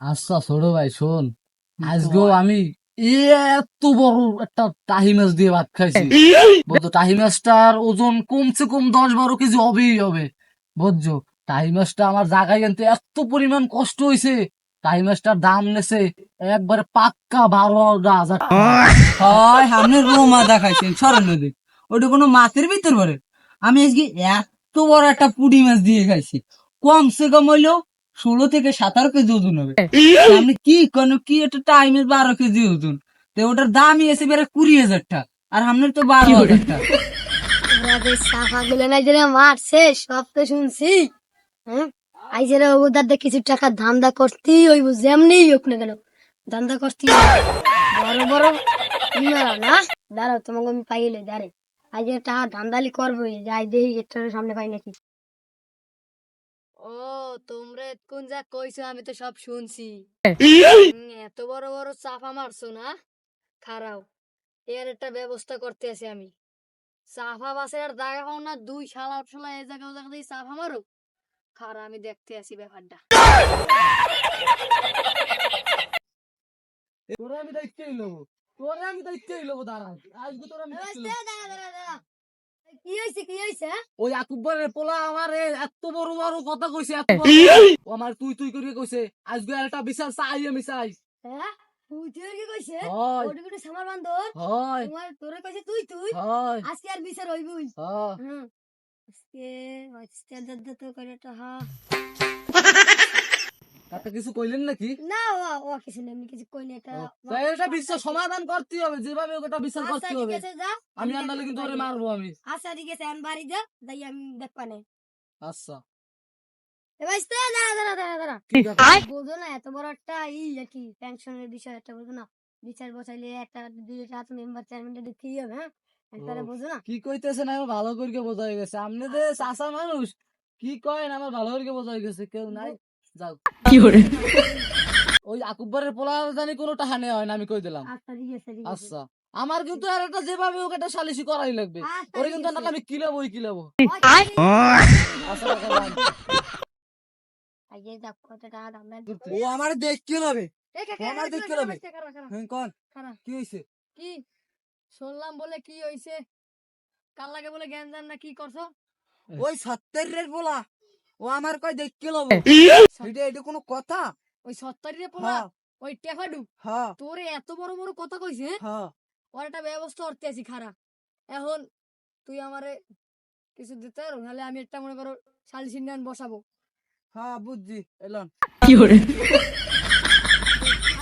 আচ্ছা ছোট ভাই শোন। আজকেও আমি এত বড় একটা টাহি মাছ দিয়ে ভাত খাইছি। বুঝছ টাহি মাছটার ওজন কমসে কম দশ বারো কেজি হবেই হবে। বুঝছ টাহি মাছটা আমার জায়গায় আনতে এত পরিমাণ কষ্ট হয়েছে টাহি মাছটার দাম নেছে একবারে পাক্কা বারো হাজার। হয় আপনি রোমা দেখাইছেন সরেন নদী ওটা কোনো মাছের ভিতর পরে আমি আজকে এত বড় একটা পুঁটি মাছ দিয়ে খাইছি। কমসে কম হইলেও ষোলো থেকে সতেরো কেজি ওজন হবে। আপনি কি কোন কি একটা টাইমে বারো কেজি ওজন। তো ওটার দামই এসে বেড়ে কুড়ি হাজার টাকা। আর আপনার তো বারো হাজার টাকা। না সব তো শুনছি। হ্যাঁ? ওদের কিছু টাকা ধান্দা করতেই হইব যেমনি হোক না কেন। ধান্দা হইব। বড় বড় ইনারা না। দাঁড়াও, তোমাকে আমি পাইলে দাঁড়ে আজ টাকা ধান্দালি করব যাই দেখি সামনে পাই নাকি। ও তোমরা কোন যা কইছো আমি তো সব শুনছি। এত বড় বড় চাপা মারছো না? খারাও এর একটা ব্যবস্থা করতে আছি আমি। সাফা বাসের আর জায়গা পাও না দুই শালা শালা এই জায়গা ও জায়গা দিয়ে সাফা মারো খারা আমি দেখতে আসি ব্যাপারটা। তোরা আমি দায়িত্বই লবো তোরা আমি দায়িত্বই লবো দাঁড়া আজকে তোরা আমি দায়িত্ব লবো। কি হয়েছে কি হয়েছে ওই আকুব্বরের পোলা আমার এত বড় বড় কথা কইছে ও আমার তুই তুই করে কইছে আজকে একটা বিশাল চাই আমি চাই। হ্যাঁ? তুই তুই কি কইছে? হয়। ওটি কোটি সামার বান্দর। হয়। তোমার তোরে কইছে তুই তুই। হয়। আজকে আর বিচার হইবই। হয়। আজকে তো করে একটা হা। তাতে কিছু কইলেন নাকি? না ও ও কিছু না আমি কিছু কই না এটা এটা বিশ্বাস সমাধান করতে হবে যেভাবে ওটা বিশ্বাস আচ্ছা করতে হবে। আমি কিন্তু ওরে মারবো আমি। আচ্ছা ঠিক আছে আমি বাড়ি যা যাই আমি দেখবা না। আচ্ছা। বোঝো না এত বড় একটা ই আর কি পেনশনের বিষয় একটা বোঝো না। বিচার বসাইলে একটা দুইটা মেম্বার দেখতেই হবে হ্যাঁ? কি কইতেছেন ভালো করে বোঝা গেছে। আপনি যে চাষা মানুষ কি কয়েন আমার ভালো করে বোঝা হয়ে গেছে কেউ নাই? যাও। ওই আকুব্বরের পোলা জানি কোনো টাকা নেওয়া হয় না আমি কই দিলাম। আচ্ছা আচ্ছা। আমার কিন্তু আর একটা যেভাবে ওকে একটা সালিশি করাই লাগবে। আচ্ছা, ওরে কিন্তু। আমি কিলাবো ওই কিলাবো ও আমার দেখতে হবে আমার দেখতে কন। কি শুনলাম বলে কি হইছে? কাল লাগে বলে জ্ঞান জান না কি করছ? ওই সত্তরের বলা ও আমার কয় দেখতে লব? এটা এটা কোনো কথা? ওই সত্তরি রে পোলা হ্যাঁ। ওই টেফাডু। হ্যাঁ। তোরে এত বড় বড় কথা কইছে হ্যাঁ? ওর একটা ব্যবস্থা করতে আছি খারা। এখন তুই আমারে কিছু দিতে পারো নাহলে আমি একটা মনে করো শালি সিন্ডান বসাবো। হ্যাঁ বুঝছি এলন।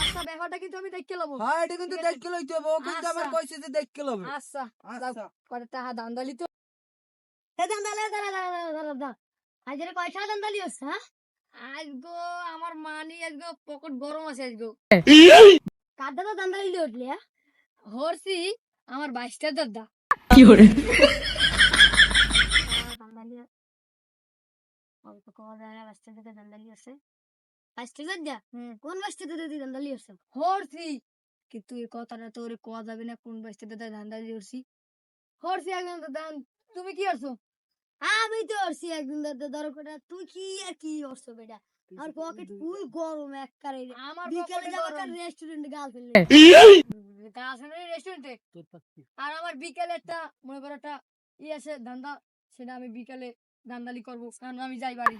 আচ্ছা। ব্যাপারটা কিন্তু আমি দেখতে লবো। হ্যাঁ এটা কিন্তু। দেখতে লইতে হবে ও কিন্তু আমার আচ্ছা। কইছে যে দেখতে লবে। আচ্ছা। আচ্ছা। কয়টা টাকা দান্দালি তো। এ দান্দালি দাঁড়া দাঁড়া দাঁড়া দাঁড়া দাঁড়া আজ রে কয়টা হচ্ছে হ্যাঁ? আজ আমার মানি আজ গো পকেট গরম আছে আজ গো কার দাদা দান্দালি দিয়ে উঠলি হ্যাঁ? হরছি আমার বাইশটা দাদা। অল্প বাইশটা দাদা দান্দালি আছে বাইশটা দাদা? কোন বাইশটা দাদা আছে হরছি। কিন্তু এই কথাটা তো ওরে কোয়া যাবে না কোন বাইশটা দাদা দাদা তুমি কি করছ? আমি তো আসছি একদিন দাদা ধরো কোটা তুই কি আর কি করছ বেটা? আর পকেট ফুল গরম একবারে। আমার বিকেলে যাব একটা রেস্টুরেন্টে গার্লফ্রেন্ড গার্লফ্রেন্ডের রেস্টুরেন্টে আর আমার বিকেলে একটা মনে করো একটা ই আছে ধান্দা সেটা আমি বিকেলে ধান্দালি করব। কারণ আমি যাই বাড়ি।